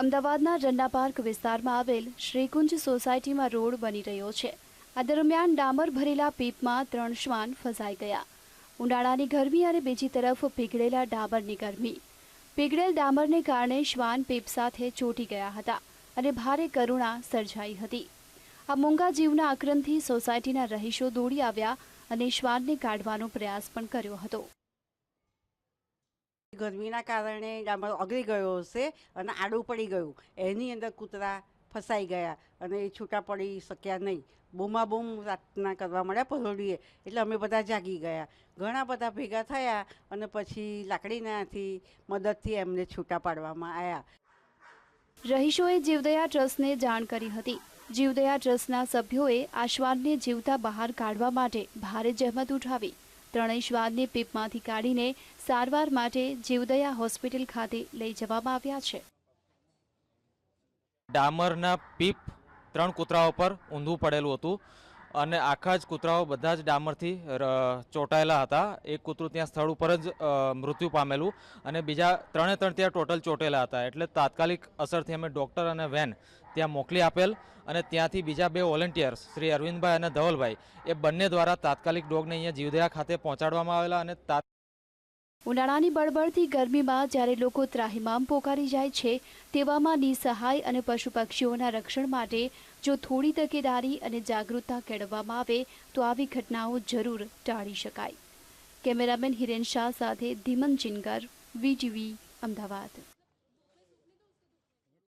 અમદાવાદના રન્ના પાર્ક વિસ્તારમાં આવેલ શ્રીકુંજ સોસાયટીમાં રોડ બની રહ્યો છે. આ દરમિયાન ડામર ભરેલા પીપમાં ત્રણ શ્વાન ફસાઈ ગયા. ઉનાળાની ગરમી અને બીજી તરફ પીગળેલા ડામરની ગરમી. પીગળેલ ડામરને કારણે શ્વાન પીપ સાથે ચોંટી ગયા હતા અને ભારે કરુણા સર્જાઈ હતી. આ મૂંગા જીવના આક્રમથી સોસાયટીના રહીશો દોડી આવ્યા અને શ્વાનને કાઢવાનો પ્રયાસ પણ કર્યો હતો. ગરમીના કારણે ડામર ઓગળી ગયો હશે અને આડું પડી ગયું. એની અંદર કૂતરા ફસાઈ ગયા અને એ છૂટા પડી શક્યા નહીં. બૂમાબૂમ રાતના કરવા મળ્યા પરોડીએ એટલે અમે બધા જાગી ગયા. ઘણા બધા ભેગા થયા અને પછી લાકડીનાથી મદદથી એમને છૂટા પાડવામાં આવ્યા રહીશોએ જીવદયા ટ્રસ્ટને જાણ કરી હતી. જીવદયા ટ્રસ્ટના સભ્યોએ આ શ્વાનને જીવતા બહાર કાઢવા માટે ભારે જહેમત ઉઠાવી. ત્રણેય શ્વાનને પીપમાંથી કાઢીને સારવાર માટે જીવદયા હોસ્પિટલ ખાતે લઈ જવામાં આવ્યા છે. ડામરના પીપ ત્રણ કૂતરાઓ પર ઊંધું પડેલું હતું. અને આખા જ કૂતરાઓ બધા જ ડામરથી ચોંટાયેલા હતા. એક કૂતરું ત્યાં સ્થળ ઉપર જ મૃત્યુ પામેલું અને બીજા ત્રણે ત્રણ ત્યાં ટોટલ ચોંટેલા હતા. એટલે તાત્કાલિક અસરથી અમે ડૉક્ટર અને વેન ત્યાં મોકલી આપેલ અને ત્યાંથી બીજા બે વોલેન્ટિયર્સ, શ્રી અરવિંદભાઈ અને ધવલભાઈ, એ બંને દ્વારા તાત્કાલિક ડોગને અહીંયા જીવદયા ખાતે પહોંચાડવામાં આવેલા અને તાત્કાલિક ઉનાળાની બળબડતી ગરમીમાં જ્યારે લોકો ત્રાહિમામ પોકારી જાય છે, તેવામાં નિસહાય અને પશુ પક્ષીઓના રક્ષણ માટે જો થોડી તકેદારી અને જાગૃતતા કેળવવામાં આવે, તો આવી ઘટનાઓ જરૂર ટાળી શકાય. કેમેરામેન હિરેન શાહ સાથે ધીમન ચિનગર, વીટીવી, અમદાવાદ.